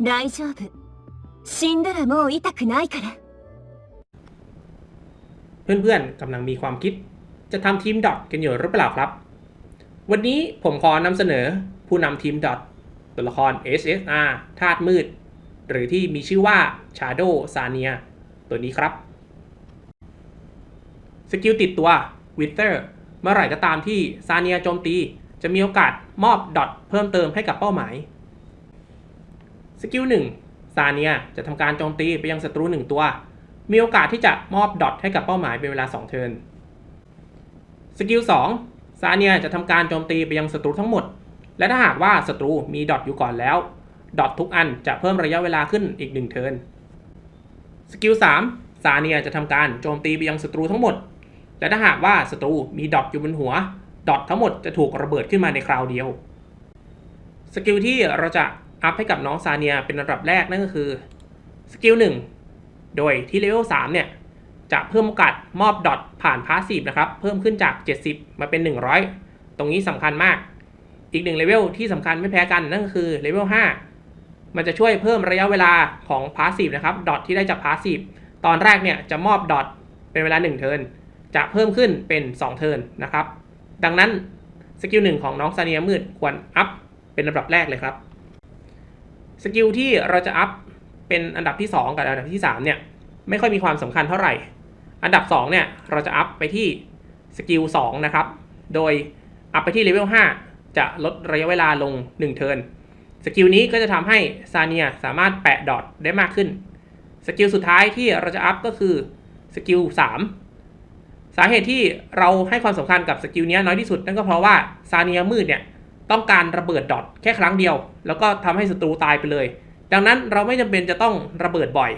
大丈夫死んだらもう痛くないから เพื่อนๆกำลังมีความคิด จะทำทีมดอทกันอยู่หรือเปล่าครับ วันนี้ผมขอนำเสนอผู้นำทีมดอทตัวละคร SSR ธาตุมืด หรือที่มีชื่อว่า Shadow s a n i a ตัวนี้ครับ สกิลติดตัว Wither เมื่อไหร่ก็ตามที่ซาเนียโจมตี จะมีโอกาสมอบดอทเพิ่มเติมให้กับเป้าหมาย สกิล1ซาเนียจะทำการโจมตีไปยังศัตรู1ตัว มีโอกาสที่จะมอบดอทให้กับเป้าหมายเป็นเวลา 2 เทิร์น สกิล2ซาเนียจะทำการโจมตีไปยังศัตรูทั้งหมด และถ้าหากว่าศัตรูมีดอทอยู่ก่อนแล้ว ดอททุกอันจะเพิ่มระยะเวลาขึ้นอีก 1 เทิร์น สกิล3ซาเนียจะทำการโจมตีไปยังศัตรูทั้งหมด และถ้าหากว่าศัตรูมีดอทอยู่บนหัว ดอททั้งหมดจะถูกระเบิดขึ้นมาในคราวเดียว สกิลที่เราจะ อัพให้กับน้องซาเนียเป็นระดับแรกนั่นก็คือสกิล1โดยที่เลเวล3เนี่ย จะเพิ่มโอกาสมอบดอทผ่านพาสซีฟนะครับ เพิ่มขึ้นจาก 70 มาเป็น 100 ตรงนี้สำคัญมาก อีกหนึ่งเลเวลที่สำคัญไม่แพ้กันนั่นก็คือเลเวล5มันจะช่วยเพิ่มระยะเวลาของพาสซีฟนะครับดอทที่ได้จากพาสซีฟตอนแรกเนี่ยจะมอบดอทเป็นเวลา 1 เทิร์นจะเพิ่มขึ้นเป็น 2 เทิร์นนะครับ ดังนั้นสกิลหนึ่งของน้องซาเนียมืดควรอัพเป็นลำดับแรกเลยครับ สกิลที่เราจะอัพเป็นอันดับที่ 2 กับอันดับที่3เนี่ยไม่ค่อยมีความสำคัญเท่าไหร่ อันดับ2เนี่ยเราจะอัพไปที่สกิล2นะครับ โดยอัพไปที่เลเวล5จะลดระยะเวลาลง 1 เทิร์น สกิลนี้ก็จะทำให้ซาเนียสามารถแปะดอทได้มากขึ้น สกิลสุดท้ายที่เราจะอัพก็คือสกิล3สาเหตุที่เราให้ความสำคัญกับสกิลนี้น้อยที่สุดนั่นก็เพราะว่าซาเนียมืดเนี่ย ต้องการระเบิดดอทแค่ครั้งเดียว แล้วก็ทำให้ศัตรูตายไปเลย ดังนั้นเราไม่จำเป็นจะต้องระเบิดบ่อย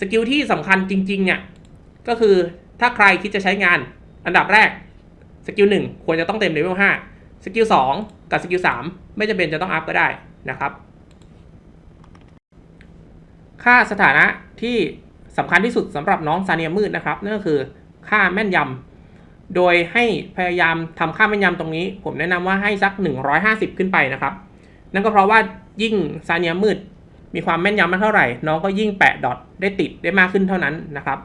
สกิลที่สำคัญจริงๆเนี่ยก็คือถ้าใครคิดจะใช้งานอันดับแรกสกิล1ควรจะต้องเต็มเลเวล5สกิล2กับสกิล3ไม่จำเป็นจะต้องอัพก็ได้นะครับ ค่าสถานะที่สำคัญที่สุดสำหรับน้องซาเนียมืดนะครับนั่นก็คือค่าแม่นยำ โดยให้พยายามทำค่าแม่นยำตรงนี้ ผมแนะนำว่าให้สัก 150 ขึ้นไปนะครับ นั่นก็เพราะว่ายิ่งซาเนียมืด มีความแม่นยำมากเท่าไหร่ น้องก็ยิ่งแปะดอทได้ติดได้มากขึ้นเท่านั้นนะครับ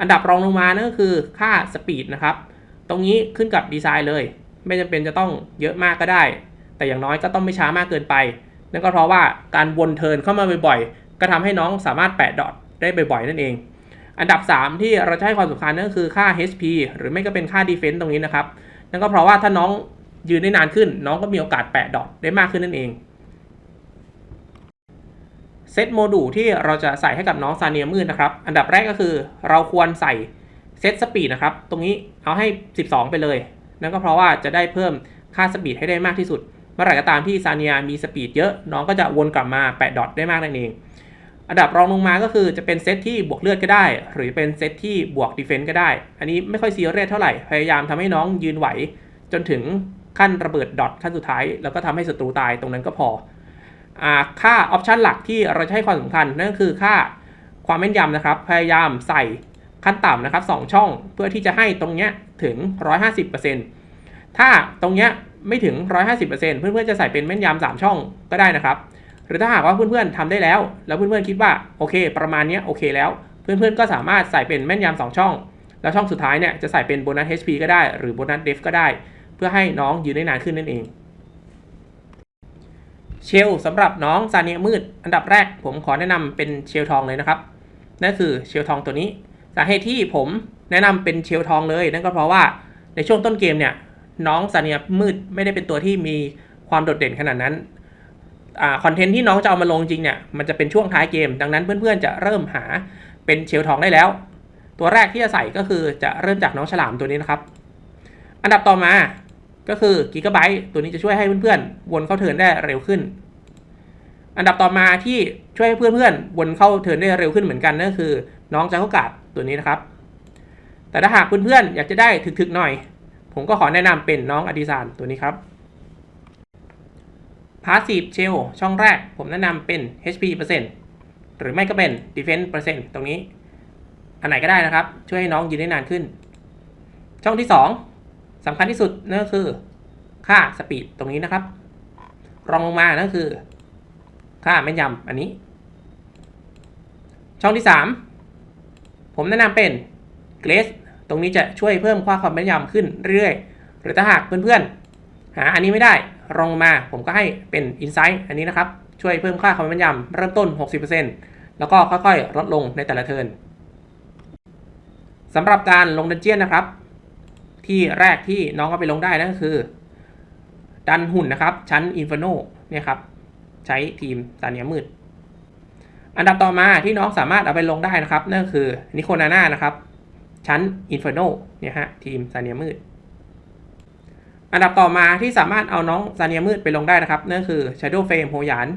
อันดับรองลงมานั่นก็คือค่าสปีดนะครับ ตรงนี้ขึ้นกับดีไซน์เลย ไม่จำเป็นจะต้องเยอะมากก็ได้ แต่อย่างน้อยก็ต้องไม่ช้ามากเกินไป นั่นก็เพราะว่าการวนเทินเข้ามาบ่อยๆ ก็ทำให้น้องสามารถแปะดอทได้บ่อยๆ นั่นเอง อันดับ 3 ที่เราจะให้ความสำคัญนั่นก็คือค่า HP หรือไม่ก็เป็นค่า Defense ตรงนี้นะครับ นั่นก็เพราะว่าถ้าน้องยืนได้นานขึ้น น้องก็มีโอกาสแปะดอทได้มากขึ้นนั่นเองเซตโมดูลที่เราจะใส่ให้กับน้องซาเนียมืดนะครับ อันดับแรกก็คือเราควรใส่เซตสปีดนะครับ ตรงนี้เอาให้ 12 ไปเลย นั่นก็เพราะว่าจะได้เพิ่มค่าสปีดให้ได้มากที่สุด เมื่อไหร่ก็ตามที่ซาเนียมีสปีดเยอะ น้องก็จะวนกลับมาแปะดอทได้มากนั่นเอง อันดับรองลงมาก็คือจะเป็นเซตที่บวกเลือดก็ได้ หรือเป็นเซตที่บวกดีเฟนต์ก็ได้ อันนี้ไม่ค่อยซีเรียสเท่าไหร่ พยายามทำให้น้องยืนไหว จนถึงขั้นระเบิดดอทขั้นสุดท้าย แล้วก็ทำให้ศัตรูตายตรงนั้นก็พออค่าออปชันหลักที่เราจะให้ความสำคัญนั่นคือค่าความแม่นยำนะครับ พยายามใส่ขั้นต่ำนะครับ 2 ช่องเพื่อที่จะให้ตรงเนี้ยถึง 150%ถ้าตรงเนี้ยไม่ถึง 150%เพื่อนๆจะใส่เป็นแม่นยำ3ช่องก็ได้นะครับ หรือถ้าหากว่าเพื่อนๆทำได้แล้ว แล้วเพื่อนๆคิดว่าโอเค ประมาณนี้โอเคแล้ว เพื่อนๆก็สามารถใส่เป็นแม่นยำสองช่อง แล้วช่องสุดท้ายเนี่ยจะใส่เป็นโบนัส HP ก็ได้หรือโบนัสเดฟก็ได้ เพื่อให้น้องยืนได้นานขึ้นนั่นเองเชลสำหรับน้องซาเนียมืด อันดับแรกผมขอแนะนำเป็นเชลทองเลยนะครับ นั่นคือเชลทองตัวนี้ สาเหตุที่ผมแนะนำเป็นเชลทองเลย นั่นก็เพราะว่าในช่วงต้นเกมเนี่ยน้องซาเนียมืดไม่ได้เป็นตัวที่มีความโดดเด่นขนาดนั้น คอนเทนต์ที่น้องจะเอามาลงจริงเนี่ยมันจะเป็นช่วงท้ายเกม ดังนั้นเพื่อนๆจะเริ่มหาเป็นเชลทองได้แล้ว ตัวแรกที่จะใส่ก็คือจะเริ่มจากน้องฉลามตัวนี้นะครับ อันดับต่อมาก็คือกิกะไบต์ตัวนี้จะช่วยให้เพื่อนๆวนเข้าเทินได้เร็วขึ้น อันดับต่อมาที่ช่วยให้เพื่อนๆวนเข้าเทินได้เร็วขึ้นเหมือนกันนั่นก็คือ น้องจักรกาดตัวนี้นะครับ แต่ถ้าหากเพื่อนๆอยากจะได้ถึกๆหน่อย ผมก็ขอแนะนำเป็นน้องอดิสานตัวนี้ครับ Passive Shell ช่องแรกผมแนะนำเป็น HP เปอร์เซ็นต์หรือไม่ก็เป็น Defense เปอร์เซ็นต์ตรงนี้ อันไหนก็ได้นะครับ ช่วยให้น้องยืนได้นานขึ้น ช่องที่ 2สำคัญที่สุดนั่นก็คือ ค่าสปีดตรงนี้นะครับ รองลงมานั่นคือ ค่าแม่นยำอันนี้ ช่องที่ 3 ผมแนะนำเป็น Grace ตรงนี้จะช่วยเพิ่มความแม่นยำขึ้นเรื่อยๆ หรือถ้าหากเพื่อนๆ หาอันนี้ไม่ได้ลองมาผมก็ให้เป็น Insight อันนี้นะครับ ช่วยเพิ่มค่าความแม่นยำเริ่มต้น 60%แล้วก็ค่อยๆ ลดลงในแต่ละเทิร์นสำหรับการลงดันเจียนนะครับ ที่แรกที่น้องเอาไปลงได้นั่นก็คือ ดันหุ่นนะครับ ชั้น Inferno เนี่ยครับ ใช้ทีมซาเนียมืด อันดับต่อมาที่น้องสามารถเอาไปลงได้นะครับ นั่นก็คือนิโคนาน่านะครับ ชั้น Inferno เนี่ยฮะทีมซาเนียมืด อันดับต่อมาที่สามารถเอาน้องซาเนียมืดไปลงได้นะครับนั่นคือ Shadow Flame โฮยาน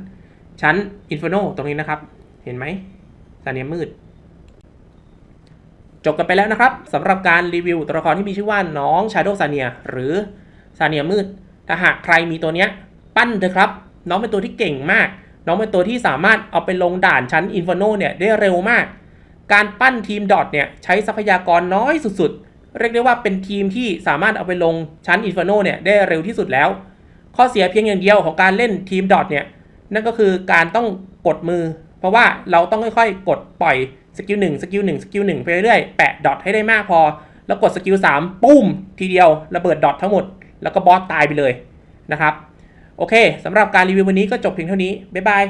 ชั้น Inferno ตรงนี้นะครับ เห็นไหมซาเนียมืด จบกันไปแล้วนะครับสำหรับการรีวิวตัวละครที่มีชื่อว่าน้อง Shadow ซาเนียหรือซาเนียมืด ถ้าหากใครมีตัวเนี้ย ปั้นเถอะครับ น้องเป็นตัวที่เก่งมาก น้องเป็นตัวที่สามารถเอาไปลงด่านชั้น Inferno เนี่ยได้เร็วมาก การปั้นทีมดอทเนี่ยใช้ทรัพยากรน้อยสุดๆ เรียกได้ว่าเป็นทีมที่สามารถเอาไปลงชั้น Inferno เนี่ยได้เร็วที่สุดแล้ว ข้อเสียเพียงอย่างเดียวของการเล่นทีมดอทเนี่ยนั่นก็คือการต้องกดมือ เพราะว่าเราต้องค่อยๆ กดปล่อยสกิล1สกิล1สกิล1ไปเรื่อยๆแปะดอทให้ได้มากพอ แล้วกดสกิล3ปุ้ม ทีเดียวระเบิดดอททั้งหมด แล้วก็บอสตายไปเลยนะครับ โอเคสำหรับการรีวิววันนี้ก็จบเพียงเท่านี้ บ๊ายบาย